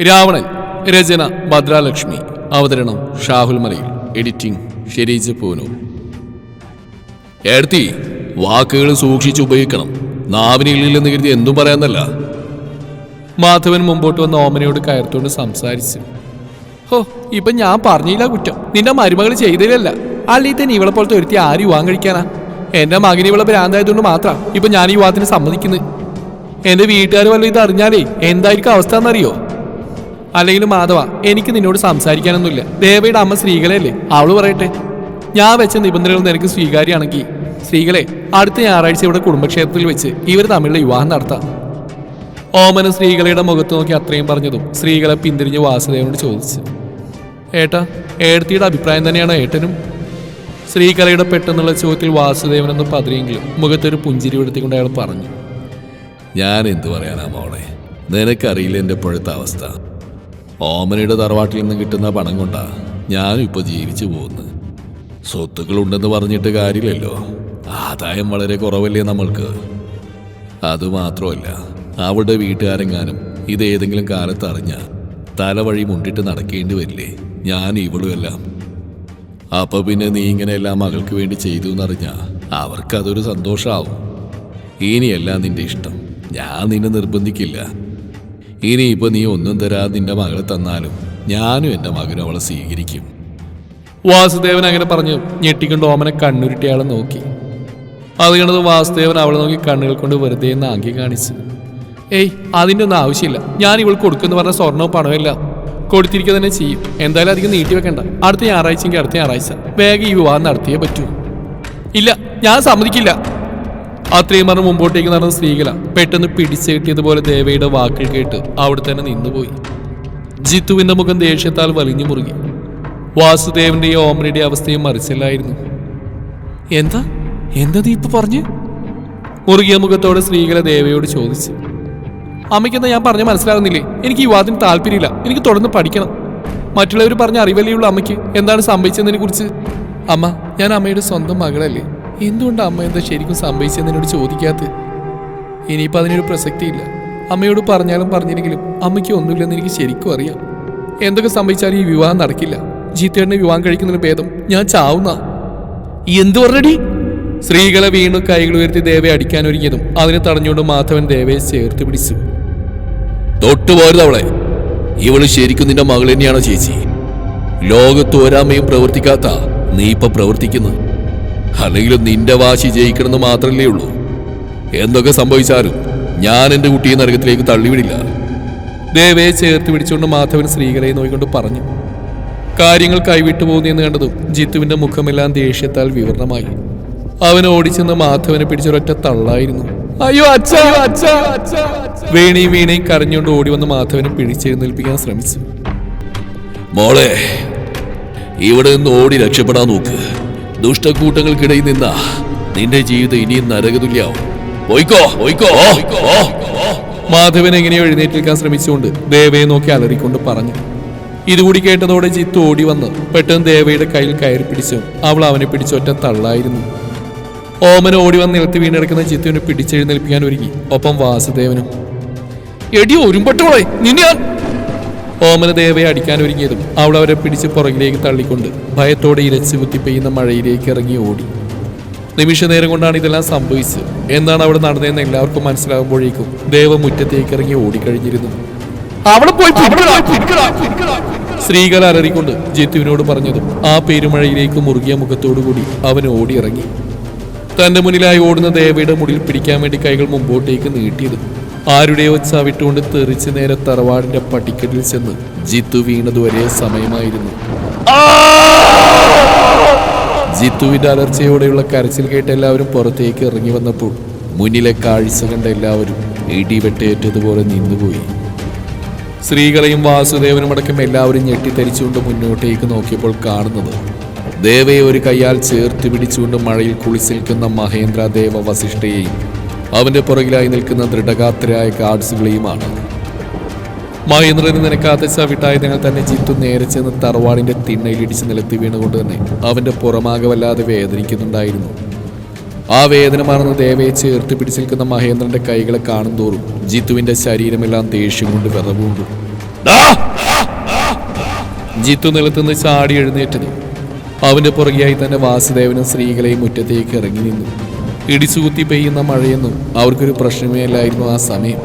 രാവണൻ രചന ഭദ്രാലക്ഷ്മി. അവതരണം ഷാഹുൽ മലയിൽ. എഡിറ്റിംഗ് ഷെരീജ് പൂനൂർ. എഴുത്തി വാക്കുകൾ സൂക്ഷിച്ച് ഉപയോഗിക്കണം. നാവിനില്ലെന്ന് കരുതി എന്തും പറയാന്നല്ല മാധവൻ മുമ്പോട്ട് വന്ന ഓമനയോട് കയർത്തോണ്ട് സംസാരിച്ചു. ഹോ ഇപ്പൊ ഞാൻ പറഞ്ഞില്ല കുറ്റം. നിന്റെ മരുമകൾ ചെയ്തില്ലല്ല അല്ലെങ്കിൽ തന്നെ ഇവളെ പോലത്തെ ഒരുത്തി ആര് വിവാഹം കഴിക്കാനാ? എന്റെ മകന് ഇവളെ ഭ്രാന്തായതുകൊണ്ട് മാത്രം ഇപ്പൊ ഞാൻ ഈ വിവാഹത്തിന് സമ്മതിക്കുന്നത് എന്റെ വീട്ടുകാർ വല്ല ഇത് അറിഞ്ഞാലേ എന്തായിരിക്കും അവസ്ഥ എന്നറിയോ? അല്ലെങ്കിൽ മാധവ എനിക്ക് നിന്നോട് സംസാരിക്കാനൊന്നുമില്ല. ദേവയുടെ അമ്മ ശ്രീകളല്ലേ അവൾ പറയട്ടെ. ഞാൻ വെച്ച നിബന്ധനകൾ നിനക്ക് സ്വീകാര്യമാണെങ്കിൽ സ്ത്രീകളെ അടുത്ത ഞായറാഴ്ച ഇവിടെ കുടുംബക്ഷേത്രത്തിൽ വെച്ച് ഇവർ തമ്മിലുള്ള വിവാഹം നടത്താം. ഓമന സ്ത്രീകളുടെ മുഖത്ത് നോക്കി അത്രയും പറഞ്ഞതും സ്ത്രീകളെ പിന്തിരിഞ്ഞ് വാസുദേവനോട് ചോദിച്ചു. ഏട്ടാ ഏടത്തിയുടെ അഭിപ്രായം തന്നെയാണ് ഏട്ടനും? ശ്രീകലയുടെ പെട്ടെന്നുള്ള ചോദ്യത്തിൽ വാസുദേവൻ എന്ന് പതിരെങ്കിലും മുഖത്തൊരു പുഞ്ചിരി എടുത്തിക്കൊണ്ട് അയാൾ പറഞ്ഞു. ഞാൻ എന്തു പറയാനാ മോളെ? നിനക്കറിയില്ല എന്റെ ഇപ്പോഴത്തെ അവസ്ഥ. ഓമനയുടെ തറവാട്ടിൽ നിന്ന് കിട്ടുന്ന പണം കൊണ്ടാ ഞാനും ഇപ്പോൾ ജീവിച്ചു പോകുന്നത്. സ്വത്തുക്കളുണ്ടെന്ന് പറഞ്ഞിട്ട് കാര്യമില്ലല്ലോ. ആദായം വളരെ കുറവല്ലേ നമ്മൾക്ക്. അതുമാത്രമല്ല അവളുടെ വീട്ടുകാരെങ്ങാനും ഇത് ഏതെങ്കിലും കാലത്ത് അറിഞ്ഞ തലവഴി മുണ്ടിട്ട് നടക്കേണ്ടി വരില്ലേ? ഞാൻ ഇവളുമെല്ലാം. അപ്പൊ പിന്നെ നീ ഇങ്ങനെയെല്ലാം മകൾക്ക് വേണ്ടി ചെയ്തു എന്നറിഞ്ഞ അവർക്കതൊരു സന്തോഷമാവും ഇനിയെല്ലാം നിന്റെ ഇഷ്ടം. ഞാൻ നിന്നെ നിർബന്ധിക്കില്ല. ഇനിയിപ്പോ നീ ഒന്നും തരാ നിന്റെ മകളെ തന്നാലും ഞാനും എന്റെ മകനും അവളെ സ്വീകരിക്കും. വാസുദേവൻ അങ്ങനെ പറഞ്ഞു ഞെട്ടിക്കൊണ്ട് ഓമനെ കണ്ണുരുട്ടി അയാളെ നോക്കി. അത് കണ്ടത് വാസുദേവൻ അവളെ നോക്കി കണ്ണുകൾ കൊണ്ട് വെറുതെ നാങ്കി കാണിച്ചു. ഏയ് അതിന്റെ ഒന്നും ആവശ്യമില്ല. ഞാൻ ഇവൾക്ക് കൊടുക്കുമെന്ന് പറഞ്ഞ സ്വർണവും പണവും എല്ലാം കൊടുത്തിരിക്കുക തന്നെ ചെയ്യും. എന്തായാലും അധികം നീട്ടി വെക്കണ്ട. അടുത്ത ഞായറാഴ്ചയെങ്കിൽ അടുത്ത ഞായറാഴ്ച വേഗം ഈ വിവാഹം നടത്തിയേ പറ്റൂ. ഇല്ല ഞാൻ സമ്മതിക്കില്ല. അത്രയും പറഞ്ഞ് മുമ്പോട്ടേക്ക് നടന്ന സ്ത്രീകള പെട്ടെന്ന് പിടിച്ചു കിട്ടിയതുപോലെ ദേവയുടെ വാക്കുകൾ കേട്ട് അവിടെ തന്നെ നിന്നുപോയി. ജിത്തുവിന്റെ മുഖം ദേഷ്യത്താൽ വലിഞ്ഞു മുറുകി. വാസുദേവന്റെയും ഓമനയുടെയും അവസ്ഥയും മറിച്ചില്ലായിരുന്നു. എന്താ? എന്താ നീ ഇപ്പൊ പറഞ്ഞു? മുറുകിയ മുഖത്തോടെ സ്ത്രീകളെ ദേവയോട് ചോദിച്ചു. അമ്മയ്ക്കെന്താ ഞാൻ പറഞ്ഞ മനസ്സിലാകുന്നില്ലേ? എനിക്ക് ഈ വാദത്തിന് താല്പര്യമില്ല. എനിക്ക് തുടർന്ന് പഠിക്കണം. മറ്റുള്ളവർ പറഞ്ഞ അറിവല്ലേയുള്ള അമ്മയ്ക്ക്. എന്താണ് സംഭവിച്ചതിനെ കുറിച്ച് അമ്മ ഞാൻ അമ്മയുടെ സ്വന്തം മകളല്ലേ? എന്തുകൊണ്ടാണ് അമ്മ എന്താ ശരിക്കും സംഭവിച്ചതെന്നോട് ചോദിക്കാത്ത ഇനിയിപ്പോൾ അതിനൊരു പ്രസക്തിയില്ല. അമ്മയോട് പറഞ്ഞാലും പറഞ്ഞില്ലെങ്കിലും അമ്മയ്ക്ക് ഒന്നുമില്ലെന്ന് എനിക്ക് ശരിക്കും അറിയാം. എന്തൊക്കെ സംഭവിച്ചാലും ഈ വിവാഹം നടക്കില്ല. ജീത്തേട്ടനെ വിവാഹം കഴിക്കുന്നതിന് ഭേദം ഞാൻ ചാവുന്ന. എന്തു പറഞ്ഞടി? സ്ത്രീകളെ വീണ്ടും കൈകൾ ഉയർത്തി ദേവയെ അടിക്കാൻ ഒരുങ്ങിയതും അതിനെ തടഞ്ഞുകൊണ്ട് മാധവൻ ദേവയെ ചേർത്ത് പിടിച്ചു. തൊട്ടുപോരുത് അവളെ. ഇവൾ ശരിക്കും നിന്റെ മകൾ തന്നെയാണോ ചേച്ചി? ലോകത്ത് ഒരാമയും പ്രവർത്തിക്കാത്ത നീ ഇപ്പൊ പ്രവർത്തിക്കുന്നു. അല്ലെങ്കിൽ നിന്റെ വാശി ജയിക്കണമെന്ന് മാത്രമല്ലേ ഉള്ളൂ. എന്തൊക്കെ സംഭവിച്ചാലും ഞാൻ എന്റെ കുട്ടിയെ നരകത്തിലേക്ക് തള്ളിവിടില്ല. ദേവയെ ചേർത്ത് പിടിച്ചുകൊണ്ട് മാധവൻ സ്ത്രീകളെ നോയിക്കൊണ്ട് പറഞ്ഞു. കാര്യങ്ങൾ കൈവിട്ടു പോകുന്നെന്ന് കണ്ടതും ജിത്തുവിന്റെ മുഖമെല്ലാം ദേഷ്യത്താൽ വിവരണമായി. അവൻ ഓടിച്ചെന്ന് മാധവനെ പിടിച്ചൊരൊറ്റ തള്ളായിരുന്നു. അയ്യോ അച്ഛ വേണിയും വീണയും കരഞ്ഞുകൊണ്ട് ഓടി വന്ന് മാധവനെ പിടിച്ചെഴുന്നേൽപ്പിക്കാൻ ശ്രമിച്ചു. മോളെ ഇവിടെ നിന്ന് ഓടി രക്ഷപ്പെടാൻ നോക്ക്. ദുഷ്ടക്കൂട്ടങ്ങൾക്കിടയിൽ നിന്ന നിന്റെ ജീവിതം ഇനിയും നരകതുല്യാവും. മാധവൻ എങ്ങനെയോ എഴുന്നേറ്റിരിക്കാൻ ശ്രമിച്ചുകൊണ്ട് ദേവയെ നോക്കി അലറിക്കൊണ്ട് പറഞ്ഞു. ഇതുകൂടി കേട്ടതോടെ ജിത്ത് ഓടി വന്ന് പെട്ടെന്ന് ദേവയുടെ കയ്യിൽ കയറി പിടിച്ചു അവൾ അവനെ പിടിച്ചൊറ്റ തള്ളായിരുന്നു. ഓമന ഓടി വന്ന് നിലത്ത് വീണെടുക്കുന്ന ജിത്തുവിനെ പിടിച്ചെഴുന്നേൽപ്പിക്കാൻ ഒരുങ്ങി ഒപ്പം വാസുദേവനും. എടി ഒരുമ്പട്ടോളെ നിന്നെ ഞാൻ ഓമന ദേവയെ അടിക്കാൻ ഒരുങ്ങിയതും അവൾ അവരെ പിടിച്ച് പുറകിലേക്ക് തള്ളിക്കൊണ്ട് ഭയത്തോടെ ഇരച്ചു കുത്തി പെയ്യുന്ന മഴയിലേക്ക് ഇറങ്ങി ഓടി. നിമിഷ നേരം കൊണ്ടാണ് ഇതെല്ലാം സംഭവിച്ചത്. എന്താണ് അവിടെ നടന്നതെന്ന് എല്ലാവർക്കും മനസ്സിലാകുമ്പോഴേക്കും ദേവ മുറ്റത്തേക്ക് ഇറങ്ങി ഓടിക്കഴിഞ്ഞിരുന്നു. സ്ത്രീകൾ അലറിക്കൊണ്ട് ജിത്തുവിനോട് പറഞ്ഞതും ആ പെരുമഴയിലേക്ക് മുറുകിയ മുഖത്തോടുകൂടി അവൻ ഓടിയിറങ്ങി. തന്റെ മുന്നിലായി ഓടുന്ന ദേവയുടെ മുടിയിൽ പിടിക്കാൻ വേണ്ടി കൈകൾ മുമ്പോട്ടേക്ക് നീട്ടിയതും ആരുടെയോ ചവിട്ടുകൊണ്ട് തെറിച്ച് നേരെ തറവാടിന്റെ പടിക്കെട്ടിൽ ചെന്ന് ജിത്തു വീണതുവരെ സമയമായിരുന്നു. ജിത്തുവിന്റെ അലർച്ചയോടെയുള്ള കരച്ചിൽ കേട്ട് എല്ലാവരും പുറത്തേക്ക് ഇറങ്ങി വന്നപ്പോൾ മുന്നിലെ കാഴ്ച കണ്ട എല്ലാവരും ഇടിവെട്ടേറ്റതുപോലെ നിന്നുപോയി. സ്ത്രീകളെയും വാസുദേവനും അടക്കം എല്ലാവരും ഞെട്ടിത്തരിച്ചുകൊണ്ട് മുന്നോട്ടേക്ക് നോക്കിയപ്പോൾ കാണുന്നത് ദേവയെ ഒരു കൈയാൽ ചേർത്ത് പിടിച്ചുകൊണ്ട് മഴയിൽ കുളിച്ച് നിൽക്കുന്ന മഹേന്ദ്ര ദേവ വസിഷ്ഠയെയും അവന്റെ പുറകിലായി നിൽക്കുന്ന ദൃഢഗാത്രരായ ഗാർഡ്സുകളെയുമാണ് മഹേന്ദ്രന് നിനക്കാത്ത ചവിട്ടായുധങ്ങൾ തന്നെ ജിത്തു നേരെ ചെന്ന് തറവാടിന്റെ തിണ്ണയിലിടിച്ച് നിലത്തി വീണുകൊണ്ട് തന്നെ അവന്റെ പുറമാകെ വല്ലാതെ വേദനിക്കുന്നുണ്ടായിരുന്നു. ആ വേദന മറന്ന് ദേവയെ ചേർത്ത് പിടിച്ചു നിൽക്കുന്ന മഹേന്ദ്രന്റെ കൈകളെ കാണും തോറും ജിത്തുവിന്റെ ശരീരമെല്ലാം ദേഷ്യം കൊണ്ട് വിറവുകൊണ്ടു. ജിത്തു നിലത്തുനിന്ന് ചാടി എഴുന്നേറ്റത്. അവന്റെ പുറകെയായി തന്നെ വാസുദേവനും സ്ത്രീകളെയും മുറ്റത്തേക്ക് ഇറങ്ങി നിന്നു. ഇടിച്ചുകുത്തി പെയ്യുന്ന മഴയൊന്നും അവർക്കൊരു പ്രശ്നമേ അല്ലായിരുന്നു ആ സമയം.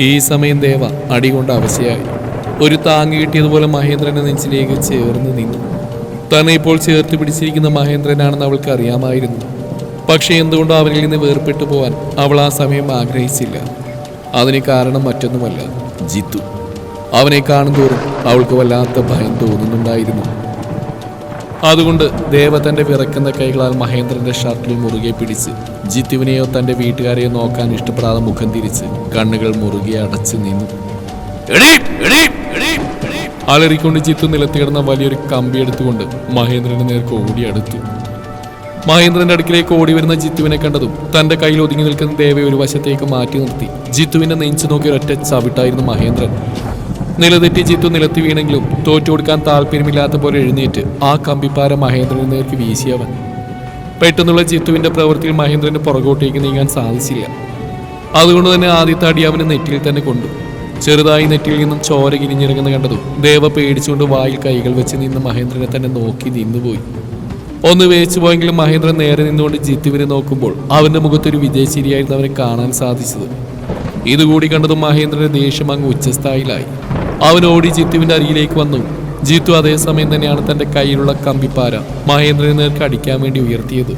ഈ സമയം ദേവ അടികൊണ്ട് അവശയായി. ഒരു താങ്ങ് കിട്ടിയതുപോലെ മഹേന്ദ്രനെ നെഞ്ചിലേക്ക് ചേർന്ന് നിന്നു. തന്നെ ഇപ്പോൾ ചേർത്ത് പിടിച്ചിരിക്കുന്ന മഹേന്ദ്രനാണെന്ന് അവൾക്ക് അറിയാമായിരുന്നു. പക്ഷേ എന്തുകൊണ്ടോ അവരിൽ നിന്ന് വേർപെട്ടു പോവാൻ അവൾ ആ സമയം ആഗ്രഹിച്ചില്ല. അതിന് കാരണം മറ്റൊന്നുമല്ല ജിത്തു. അവനെ കാണുന്തോറും അവൾക്ക് വല്ലാത്ത ഭയം തോന്നുന്നുണ്ടായിരുന്നു. അതുകൊണ്ട് ദേവ തന്റെ വിറക്കുന്ന കൈകളാൽ മഹേന്ദ്രന്റെ ഷർട്ടിൽ മുറുകെ പിടിച്ച് ജിത്തുവിനെയോ തന്റെ വീട്ടുകാരെയോ നോക്കാൻ ഇഷ്ടപ്പെടാതെ മുഖം തിരിച്ച് കണ്ണുകൾ മുറുകെ അടച്ചു നിന്നു. അലറിക്കൊണ്ട് ജിത്തു നിലത്ത് കിടന്ന വലിയൊരു കമ്പി എടുത്തുകൊണ്ട് മഹേന്ദ്രന്റെ നേർക്ക് ഓടി അടുത്തു. മഹേന്ദ്രന്റെ അടുക്കിലേക്ക് ഓടി വരുന്ന ജിത്തുവിനെ കണ്ടതും തന്റെ കയ്യിൽ ഒതുങ്ങി നിൽക്കുന്ന ദേവയെ ഒരു വശത്തേക്ക് മാറ്റി നിർത്തി. ജിത്തുവിനെ നെഞ്ചു നോക്കിയ ഒരൊറ്റ ചവിട്ടായിരുന്നു മഹേന്ദ്രൻ. നിലതെറ്റി ജിത്തു നിലത്തി വീണെങ്കിലും തോറ്റുകൊടുക്കാൻ താല്പര്യമില്ലാത്ത പോലെ എഴുന്നേറ്റ് ആ കമ്പിപ്പാര മഹേന്ദ്രന് നേർക്ക് വീശിയവൻ പെട്ടെന്നുള്ള ജിത്തുവിന്റെ പ്രവൃത്തിയിൽ മഹേന്ദ്രന് പുറകോട്ടേക്ക് നീങ്ങാൻ സാധിച്ചില്ല. അതുകൊണ്ട് തന്നെ ആദ്യത്തെ അടി അവന് നെറ്റിയിൽ തന്നെ കൊണ്ടു. ചെറുതായി നെറ്റിൽ നിന്നും ചോര കിരിഞ്ഞിറങ്ങുന്ന കണ്ടതും ദേവ പേടിച്ചുകൊണ്ട് വായിൽ കൈകൾ വെച്ച് നിന്ന് മഹേന്ദ്രനെ തന്നെ നോക്കി നിന്നുപോയി ഒന്ന് വേച്ചു പോയെങ്കിലും മഹേന്ദ്രൻ നേരെ നിന്നുകൊണ്ട് ജിത്തുവിനെ നോക്കുമ്പോൾ അവന്റെ മുഖത്തൊരു വിജയശിരിയായിരുന്നു അവനെ കാണാൻ സാധിച്ചത്. ഇതുകൂടി കണ്ടതും മഹേന്ദ്രന്റെ ദേഷ്യം അങ്ങ് ഉച്ചസ്ഥായിലായി. അവൻ ഓടി ജിത്തുവിന്റെ അരിയിലേക്ക് വന്നു. ജിത്തു അതേസമയം തന്നെയാണ് തന്റെ കയ്യിലുള്ള കമ്പിപ്പാര മഹേന്ദ്രനെ നേർക്ക് അടിക്കാൻ വേണ്ടി ഉയർത്തിയത്.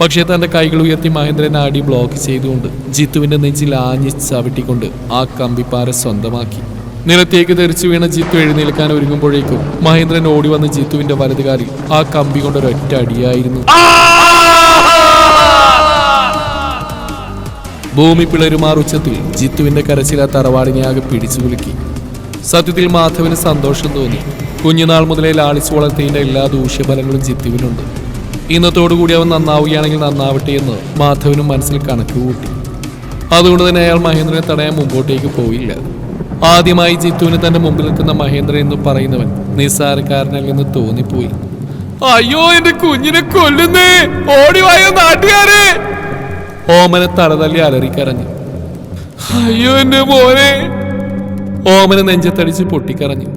പക്ഷേ തന്റെ കൈകൾ ഉയർത്തി മഹേന്ദ്രൻ അടി ബ്ലോക്ക് ചെയ്തുകൊണ്ട് ജിത്തുവിന്റെ നെഞ്ചിൽ ആഞ്ഞ് ചവിട്ടിക്കൊണ്ട് ആ കമ്പിപ്പാര സ്വന്തമാക്കി. നിലത്തേക്ക് തെറിച്ചു വീണ ജിത്തു എഴുന്നേൽക്കാൻ ഒരുങ്ങുമ്പോഴേക്കും മഹേന്ദ്രൻ ഓടി വന്ന് ജിത്തുവിന്റെ വലതുകാലിൽ ആ കമ്പി കൊണ്ട് ഒരൊറ്റ അടിയായിരുന്നു ഭൂമി പിളരുമാർ ഉച്ചത്തിൽ ജിത്തുവിന്റെ കരച്ചില തറവാടിനെ ആകെ പിടിച്ചു കുലുക്കി. സത്യത്തിൽ മാധവന് സന്തോഷം തോന്നി. കുഞ്ഞുനാൾ മുതലേ ലാളിച്ചു വളർത്തിയതിന്റെ എല്ലാ ദൂഷ്യഫലങ്ങളും ജിത്തുവിനുണ്ട്. ഇന്നത്തോടുകൂടി അവൻ നന്നാവുകയാണെങ്കിൽ നന്നാവട്ടെ എന്ന് മാധവനും മനസ്സിൽ കണക്ക് കൂട്ടി. അതുകൊണ്ട് തന്നെ അയാൾ മഹേന്ദ്രനെ തടയാൻ മുമ്പോട്ടേക്ക് പോയില്ല. ആദ്യമായി ജിത്തുവിന് തന്റെ മുമ്പിൽ നിൽക്കുന്ന മഹേന്ദ്രൻ എന്ന് പറയുന്നവൻ നിസ്സാരക്കാരനല്ലെന്ന് തോന്നിപ്പോയി. അയ്യോ എന്റെ കുഞ്ഞിനെ കൊല്ലുന്നേ! ഓടിവായോ ഓമനെ തലതല്ലി അലറിക്കരഞ്ഞു. അയ്യോ എന്റെ മോനെ. ഓമനെ നെഞ്ചത്തടിച്ച് പൊട്ടിക്കരഞ്ഞു.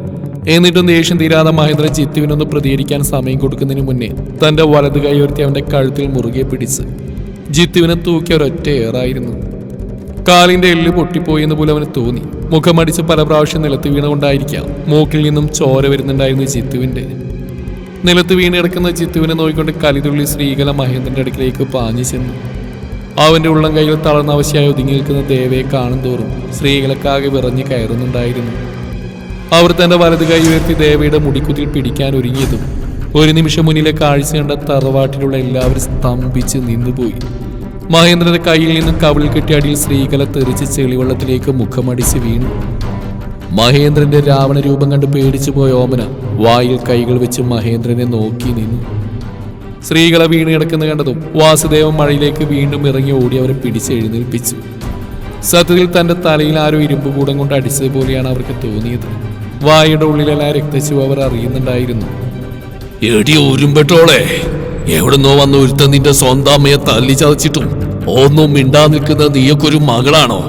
എന്നിട്ടും ദേഷ്യം തീരാതെ മഹേന്ദ്ര ചിത്തുവിനൊന്ന് പ്രതികരിക്കാൻ സമയം കൊടുക്കുന്നതിന് മുന്നേ തന്റെ വലത് കൈ ഉയർത്തി അവന്റെ കഴുത്തിൽ മുറുകെ പിടിച്ച് ജിത്തുവിനെ തൂക്കിയ ഒരൊറ്റ ഏറായിരുന്നു. കാലിന്റെ എല്ല് പൊട്ടിപ്പോയി എന്ന് പോലും അവന് തോന്നി. മുഖമടിച്ച് പല പ്രാവശ്യം നിലത്ത് വീണുകൊണ്ടായിരിക്കാം മൂക്കിൽ നിന്നും ചോര വരുന്നുണ്ടായിരുന്നു ജിത്തുവിന്റെ നിലത്ത് വീണ് കിടക്കുന്ന ചിത്തുവിനെ നോക്കിക്കൊണ്ട് കലിതുള്ളി ശ്രീകല മഹേന്ദ്രന്റെ അടുക്കിലേക്ക് പാഞ്ഞു ചെന്നു. അവന്റെ ഉള്ളം കൈകൾ തളർന്ന അവശയായി ഒതുങ്ങി നിൽക്കുന്ന ദേവയെ കാണും തോറും സ്ത്രീകളൊക്കാകെ വിറഞ്ഞു കയറുന്നുണ്ടായിരുന്നു. അവർ തന്റെ വലത് കൈ ഉയർത്തി ദേവയുടെ മുടിക്കുത്തിൽ പിടിക്കാൻ ഒരുങ്ങിയതും ഒരു നിമിഷം മുന്നിലെ കാഴ്ച കണ്ട തറവാട്ടിലുള്ള എല്ലാവരും സ്തംഭിച്ച് നിന്നുപോയി. മഹേന്ദ്രന്റെ കയ്യിൽ നിന്നും കവിളിൽ കെട്ടിയ അടിയിൽ സ്ത്രീകളെ തെറിച്ച് ചെളിവെള്ളത്തിലേക്ക് മുഖമടിച്ച് വീണു. മഹേന്ദ്രന്റെ രാവണ രൂപം കണ്ട് പേടിച്ചു പോയ ഓമന വായിൽ കൈകൾ വെച്ച് മഹേന്ദ്രനെ നോക്കി നിന്നു. സ്ത്രീകളെ വീണ് കിടക്കുന്ന കണ്ടതും വാസുദേവൻ മഴയിലേക്ക് വീണ്ടും ഇറങ്ങി ഓടി അവരെ പിടിച്ചെഴുന്നേൽപ്പിച്ചു സത്യത്തിൽ തന്റെ തലയിൽ ആരോ ഇരുമ്പ് കൂടം കൊണ്ട് അടിച്ചതുപോലെയാണ് അവർക്ക് തോന്നിയത്. വായുടെ ഉള്ളിലെല്ലാം രക്തച്ചു അവർ അറിയുന്നുണ്ടായിരുന്നു. എടി ഉരുമ്പെട്ടോളെ എവിടുന്നോ വന്ന് ഒരുത്ത നിന്റെ സ്വന്തം അമ്മയെ തല്ലി ചതച്ചിട്ടും ഒന്നും മിണ്ടാ നിൽക്കുന്ന നീയൊക്കൊരു മകളാണോ?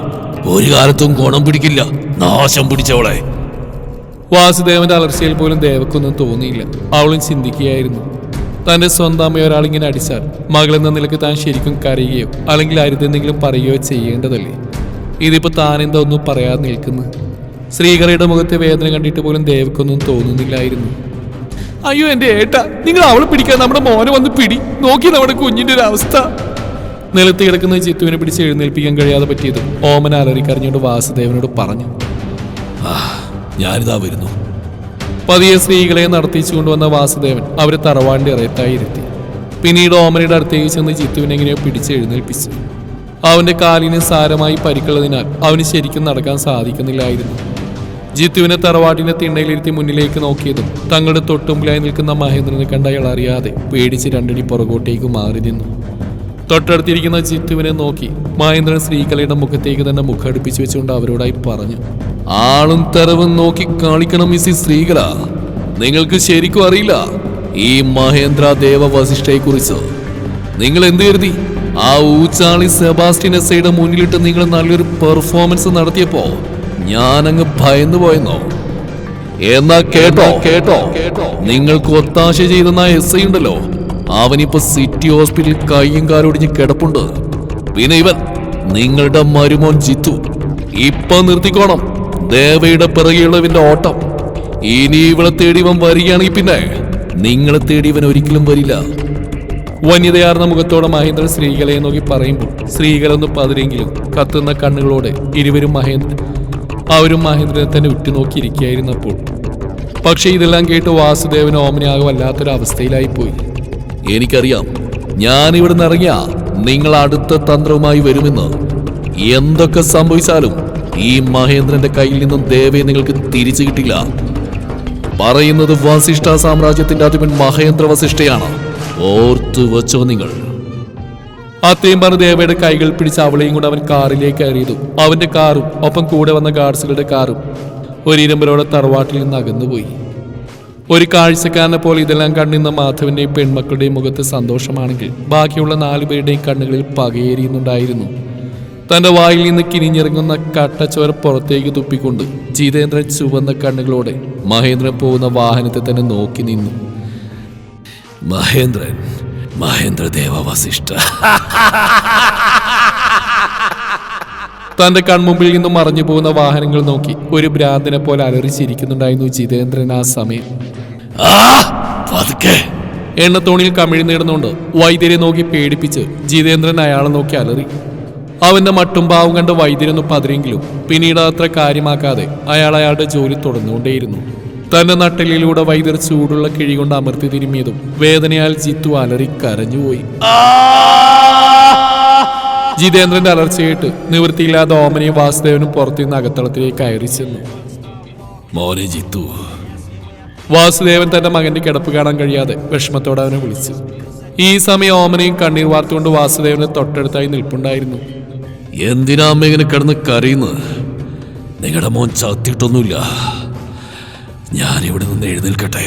ഒരു കാലത്തും ഗുണം പിടിക്കില്ല. നാശം പിടിച്ചവളെ. വാസുദേവന്റെ അലർച്ചയിൽ പോലും ദേവക്കൊന്നും തോന്നിയില്ല. അവളും ചിന്തിക്കുകയായിരുന്നു. തന്റെ സ്വന്തം അമ്മയെ ഒരാളിങ്ങനെ അടിച്ചാൽ മകളെന്ന നിലയ്ക്ക് താൻ ശരിക്കും കരയുകയോ അല്ലെങ്കിൽ അരുതെന്തെങ്കിലും പറയുകയോ ചെയ്യേണ്ടതല്ലേ? ഇതിപ്പോ താനെന്താ ഒന്നും പറയാതെ നിൽക്കുന്നു? ശ്രീകരയുടെ മുഖത്തെ വേദന കണ്ടിട്ട് പോലും ദേവക്കൊന്നും തോന്നുന്നില്ലായിരുന്നു. അയ്യോ എന്റെ ഏട്ട നിങ്ങൾ അവളെ പിടിക്കാൻ നമ്മുടെ മോനെ വന്ന് പിടി. നോക്കി നമ്മുടെ കുഞ്ഞിന്റെ ഒരു അവസ്ഥ. നിലത്ത് കിടക്കുന്ന ചിത്തുവിനെ പിടിച്ച് എഴുന്നേൽപ്പിക്കാൻ കഴിയാതെ പറ്റിയതും ഓമന അലറിക്കറിഞ്ഞുകൊണ്ട് വാസുദേവനോട് പറഞ്ഞു. ഞാനിതാ വരുന്നു. പതിയെ സ്ത്രീകളെ നടത്തിച്ചു കൊണ്ടുവന്ന വാസുദേവൻ അവരെ തറവാണ്ടി ഇറയത്തായി ഇരുത്തി. പിന്നീട് ഓമനയുടെ അടുത്തേക്ക് ചെന്ന് ചിത്തുവിനെങ്ങനെയോ പിടിച്ച് എഴുന്നേൽപ്പിച്ചു. അവന്റെ കാലിന് സാരമായി പരിക്കുള്ളതിനാൽ അവന് ശരിക്കും നടക്കാൻ സാധിക്കുന്നില്ലായിരുന്നു. ജിത്തുവിനെ തറവാട്ടിന്റെ തിണ്ണയിലിരുത്തി മുന്നിലേക്ക് നോക്കിയതും തങ്ങളുടെ തൊട്ടുമ്പിലായി നിൽക്കുന്ന മഹേന്ദ്രനെ കണ്ട അയാൾ അറിയാതെ പേടിച്ച് രണ്ടടി പുറകോട്ടേക്ക് മാറി നിന്നു. തൊട്ടടുത്തിരിക്കുന്ന ജിത്തുവിനെ നോക്കി മഹേന്ദ്രൻ ശ്രീകലയുടെ മുഖത്തേക്ക് തന്നെ മുഖടിപ്പിച്ചു വെച്ചുകൊണ്ട് അവരോടായി പറഞ്ഞു ആളും തരവും നോക്കി കാണിക്കണം മിസ്സിസ് ശ്രീകല. നിങ്ങൾക്ക് ശരിക്കും അറിയില്ല ഈ മഹേന്ദ്ര ദേവ വസിഷ്ഠയെ കുറിച്ച് നിങ്ങൾ എന്ത് കരുതി? ആ ഊച്ചാളി സെബാസ്റ്റിനെസയുടെ മുന്നിലിട്ട് നിങ്ങൾ നല്ലൊരു പെർഫോമൻസ് നടത്തിയപ്പോ ഞാനങ്ങ് ഭയന്നു പോയെന്നോ? എന്നാ കേട്ടോ കേട്ടോ. കേട്ടോ. നിങ്ങൾക്ക് ഒത്താശ ചെയ്തെന്ന എസ് ഐ ഉണ്ടല്ലോ. അവനിപ്പോ സിറ്റി ഹോസ്പിറ്റലിൽ കയ്യും കാലൊടിഞ്ഞ് കിടപ്പുണ്ട്. പിന്നെ ഇവൻ നിങ്ങളുടെ മരുമോൻ ജിത്തു. ഇപ്പൊ നിർത്തിക്കോണം. ദേവയുടെ പിറകെയുള്ളവന്റെ ഓട്ടം. ഇനി ഇവളെ തേടി ഇവൻ വരികയാണെങ്കിൽ പിന്നെ നിങ്ങളെ തേടി ഇവൻ ഒരിക്കലും വരില്ല. വന്യതയാർന്ന മുഖത്തോടെ മഹേന്ദ്രൻ സ്ത്രീകളെ നോക്കി പറയുമ്പോൾ സ്ത്രീകളൊന്ന് പതിരെങ്കിലും കത്തുന്ന കണ്ണുകളോടെ ഇരുവരും മഹേന്ദ്രൻ അവരും മഹേന്ദ്രനെ തന്നെ ഉറ്റുനോക്കിയിരിക്കുകയായിരുന്നപ്പോൾ. പക്ഷെ ഇതെല്ലാം കേട്ട് വാസുദേവൻ ഓമനയാകെ വല്ലാത്തൊരവസ്ഥയിലായിപ്പോയി. എനിക്കറിയാം. ഞാൻ ഇവിടുന്ന് ഇറങ്ങിയ നിങ്ങൾ അടുത്ത തന്ത്രവുമായി വരുമെന്ന്. എന്തൊക്കെ സംഭവിച്ചാലും ഈ മഹേന്ദ്രന്റെ കയ്യിൽ നിന്നും ദേവയെ നിങ്ങൾക്ക് തിരിച്ചു കിട്ടില്ല. പറയുന്നത് വസിഷ്ഠ സാമ്രാജ്യത്തിന്റെ അധിപൻ മഹേന്ദ്ര വസിഷ്ഠയാണ്. ഓർത്തു വച്ചോ നിങ്ങൾ. അത്തേം പറഞ്ഞ ദേവയുടെ കൈകൾ പിടിച്ച് അവളെയും കൂടെ അവൻ കാറിലേക്ക് കയറിയതും. അവന്റെ കാറും ഒപ്പം കൂടെ വന്ന ഗാർഡ്സുകളുടെ കാറും ഒരു ഇരുമ്പരോടെ തറവാട്ടിൽ നിന്ന് അകന്നുപോയി. ഒരു കാഴ്ചക്കാരനെ പോലെ ഇതെല്ലാം കണ്ടിരുന്ന മാധവന്റെയും പെൺമക്കളുടെയും മുഖത്ത് സന്തോഷമാണെങ്കിൽ ബാക്കിയുള്ള നാലുപേരുടെയും കണ്ണുകളിൽ പകയേറിയുന്നുണ്ടായിരുന്നു. തന്റെ വായിൽ നിന്ന് കിനിഞ്ഞിറങ്ങുന്ന കട്ടച്ചോര പുറത്തേക്ക് തുപ്പിക്കൊണ്ട് ജിതേന്ദ്രൻ ചുവന്ന കണ്ണുകളോടെ മഹേന്ദ്രൻ പോകുന്ന വാഹനത്തെ തന്നെ നോക്കി നിന്നു. മഹേന്ദ്രൻ മഹേന്ദ്രദേവ വസിഷ്ഠ. തന്റെ കൺമുമ്പിൽ നിന്നും മറഞ്ഞു പോകുന്ന വാഹനങ്ങൾ നോക്കി ഒരു ഭ്രാന്തിനെ പോലെ അലറിച്ചിരിക്കുന്നുണ്ടായിരുന്നു ജിതേന്ദ്രൻ ആ സമയം. പതുക്കെ. എണ്ണത്തോണിയിൽ കമിഴി നേടുന്നുണ്ട് വൈദ്യരെ നോക്കി പേടിപ്പിച്ച് ജിതേന്ദ്രൻ അയാളെ നോക്കി അലറി. അവന്റെ മട്ടും പാവും കണ്ട് വൈദ്യരൊന്ന് പതിരെങ്കിലും പിന്നീട് അത്ര കാര്യമാക്കാതെ അയാൾ അയാളുടെ ജോലി തുടർന്നുകൊണ്ടേയിരുന്നു. തന്റെ നട്ടലിലൂടെ വൈദ്യർ ചൂടുള്ള കിഴി കൊണ്ട് അമർത്തി തിരുമ്മിയതും വേദനയാൽ ജിത്തു അലറി കരഞ്ഞുപോയി ജിതേന്ദ്രന്റെ അലർച്ചയായിട്ട് നിവൃത്തിയില്ലാതെ ഓമനയും വാസുദേവനും പുറത്തുനിന്ന് അകത്തളത്തിലേക്ക് കയറി ചെന്നു. മോനെ ജിത്തു വാസുദേവൻ തന്റെ മകന്റെ കിടപ്പ് കാണാൻ കഴിയാതെ വിഷമത്തോടെ അവനെ വിളിച്ചു. ഈ സമയം ഓമനയും കണ്ണീർ വാർത്തുകൊണ്ട് വാസുദേവന് തൊട്ടടുത്തായി നിൽപ്പുണ്ടായിരുന്നു. എന്തിനാ അമ്മ ഇങ്ങനെ കിടന്ന് കരയുന്നത് നിങ്ങളുടെ മോൻ ചത്തിട്ടൊന്നുമില്ല. ഞാൻ ഇവിടെ നിന്ന് എഴുന്നേൽക്കട്ടെ.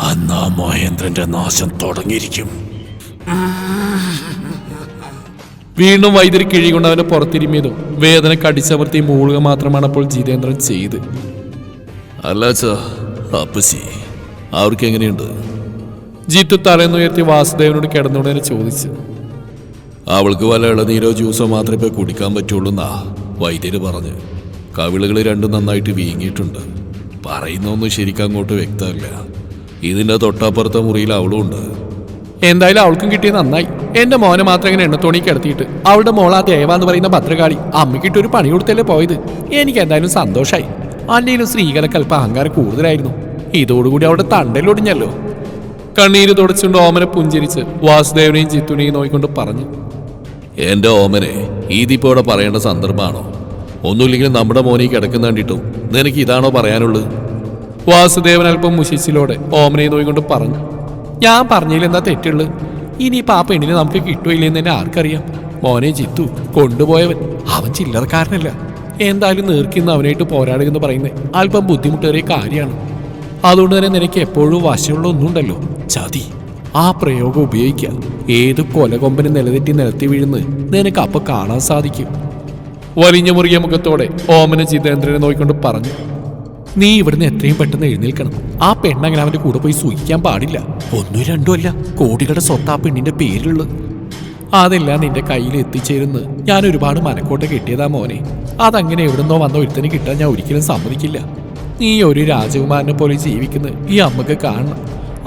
അന്നാ ആ മഹേന്ദ്രന്റെ നാശം തുടങ്ങിയിരിക്കും. വീണ്ടും വൈദ്യുതി കിഴികൊണ്ട് അവനെ പുറത്തിരുമിയതും വേദന കടിച്ചമർത്തി മൂളുക മാത്രമാണ് അപ്പോൾ ജിതേന്ദ്രൻ ചെയ്ത്. അല്ല അപ്പസി അവർക്ക് എങ്ങനെയുണ്ട്? ജിത്തു തലേന്നുയർത്തി വാസുദേവനോട് കിടന്നുടനെ ചോദിച്ചു. അവൾക്ക് വല്ല ഇളനീരോ ജ്യൂസോ മാത്രമേ ഇപ്പോൾ കുടിക്കാൻ പറ്റുള്ളൂ എന്നാ വൈദ്യര് പറഞ്ഞു. കവിളുകൾ രണ്ടും നന്നായിട്ട് വീങ്ങിയിട്ടുണ്ട്. പറയുന്നൊന്നും ശരിക്കും അങ്ങോട്ട് വ്യക്തമല്ല. ഇതിന്റെ തൊട്ടപ്പുറത്തെ മുറിയിൽ അവളും ഉണ്ട്. എന്തായാലും അവൾക്കും കിട്ടിയത് നന്നായി. എന്റെ മോനെ മാത്രം ഇങ്ങനെ എണ്ണത്തോണി കിടത്തിയിട്ട് അവളുടെ മോൾ ആ ദേവ എന്ന് പറയുന്ന ഭദ്രകാളി അമ്മയ്ക്കിട്ട് ഒരു പണി കൊടുത്തല്ലേ പോയത്? എനിക്ക് എന്തായാലും സന്തോഷമായി അല്ലെങ്കിലും സ്ത്രീകളൊക്കെ അല്പം അഹങ്കാരം കൂടുതലായിരുന്നു. ഇതോടുകൂടി അവിടെ തണ്ടലൊടിഞ്ഞല്ലോ കണ്ണീര് തുടച്ചുകൊണ്ട് ഓമനെ പുഞ്ചിരിച്ച് വാസുദേവനെയും ജിത്തുനെയും നോക്കിക്കൊണ്ട് പറഞ്ഞു. എന്റെ ഓമനെ ഇതിപ്പോ ഇവിടെ പറയേണ്ട സന്ദർഭമാണോ? ഒന്നുമില്ലെങ്കിലും നമ്മുടെ മോനെ കിടക്കുന്ന കണ്ടിട്ടും നിനക്ക് ഇതാണോ പറയാനുള്ളത്? വാസുദേവൻ അല്പം മുശിച്ചിലോടെ ഓമനെ നോയിക്കൊണ്ട് പറഞ്ഞു. ഞാൻ പറഞ്ഞതിൽ എന്താ തെറ്റുള്ളു ഇനിയിപ്പോ ആ പെണ്ണിനെ നമുക്ക് കിട്ടുകയില്ലെന്ന് തന്നെ ആർക്കറിയാം. മോനെ ജിത്തു കൊണ്ടുപോയവൻ അവൻ ചില്ലറക്കാരനല്ല. എന്തായാലും നീർക്കുന്ന അവനായിട്ട് പോരാടുക എന്ന് പറയുന്നത് അല്പം ബുദ്ധിമുട്ടേറിയ കാര്യമാണ്. അതുകൊണ്ട് തന്നെ നിനക്ക് എപ്പോഴും വശമുള്ള ഒന്നുണ്ടല്ലോ ചതി. ആ പ്രയോഗം ഉപയോഗിക്കുക. ഏത് കൊലകൊമ്പന് നിലതെറ്റി നിലത്തി വീഴുന്ന് നിനക്ക് അപ്പൊ കാണാൻ സാധിക്കും. വലിഞ്ഞ മുറിയ മുഖത്തോടെ ഓമന ജിതേന്ദ്രനെ നോക്കിക്കൊണ്ട് പറഞ്ഞു നീ ഇവിടുന്ന് എത്രയും പെട്ടെന്ന് എഴുന്നേൽക്കണം. ആ പെണ്ണങ്ങനെ അവന്റെ കൂടെ പോയി സൂഹിക്കാൻ പാടില്ല. ഒന്നും രണ്ടും അല്ല. കോടികളുടെ സ്വത്ത് ആ പെണ്ണിന്റെ പേരിലുള്ളത്. അതെല്ലാം നിന്റെ കയ്യിൽ എത്തിച്ചേരുന്ന് ഞാൻ ഒരുപാട് മനക്കോട്ട കിട്ടിയതാ മോനെ. അതങ്ങനെ എവിടുന്നോ വന്ന ഒരുത്തിന് കിട്ടാൻ ഞാൻ ഒരിക്കലും സമ്മതിക്കില്ല. നീ ഒരു രാജകുമാരനെ പോലെ ജീവിക്കുന്നത് ഈ അമ്മയ്ക്ക് കാണണം.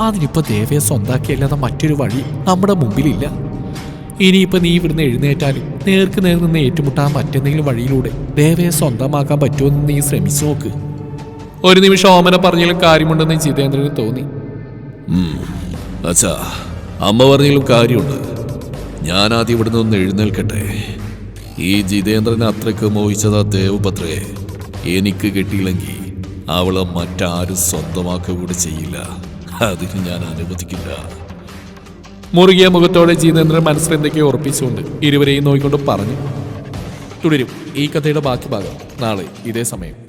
അതിനിപ്പോൾ ദേവയെ സ്വന്താക്കിയല്ലാതെ മറ്റൊരു വഴി നമ്മുടെ മുമ്പിലില്ല. ഇനിയിപ്പോൾ നീ ഇവിടുന്ന് എഴുന്നേറ്റാലും നേർക്ക് നേർ നിന്ന് ഏറ്റുമുട്ടാൻ മറ്റെന്തെങ്കിലും വഴിയിലൂടെ ദേവയെ സ്വന്തമാക്കാൻ പറ്റുമെന്ന് നീ ശ്രമിച്ചു നോക്ക്. ഒരു നിമിഷം ഓമന പറഞ്ഞാലും കാര്യമുണ്ടെന്ന് ജിതേന്ദ്രന് തോന്നി. അച്ഛാ അമ്മ പറഞ്ഞാലും കാര്യമുണ്ട്. ഞാൻ ആദ്യം ഇവിടുന്ന് ഒന്ന് എഴുന്നേൽക്കട്ടെ. ഈ ജിതേന്ദ്രൻ അത്രയ്ക്ക് മോഹിച്ചതാ ദേവപത്രയെ എനിക്ക് കിട്ടിയില്ലെങ്കിൽ അവളെ മറ്റാരും സ്വന്തമാക്കുക കൂടി ചെയ്യില്ല. അതിന് ഞാൻ അനുവദിക്കില്ല. മുറുകിയ മുഖത്തോടെ ജീതേന്ദ്രൻ മനസ്സിൽ എന്തൊക്കെയോ ഉറപ്പിച്ചുകൊണ്ട് ഇരുവരെയും നോക്കിക്കൊണ്ട് പറഞ്ഞു തുടരും. ഈ കഥയുടെ ബാക്കി ഭാഗം നാളെ ഇതേ സമയം.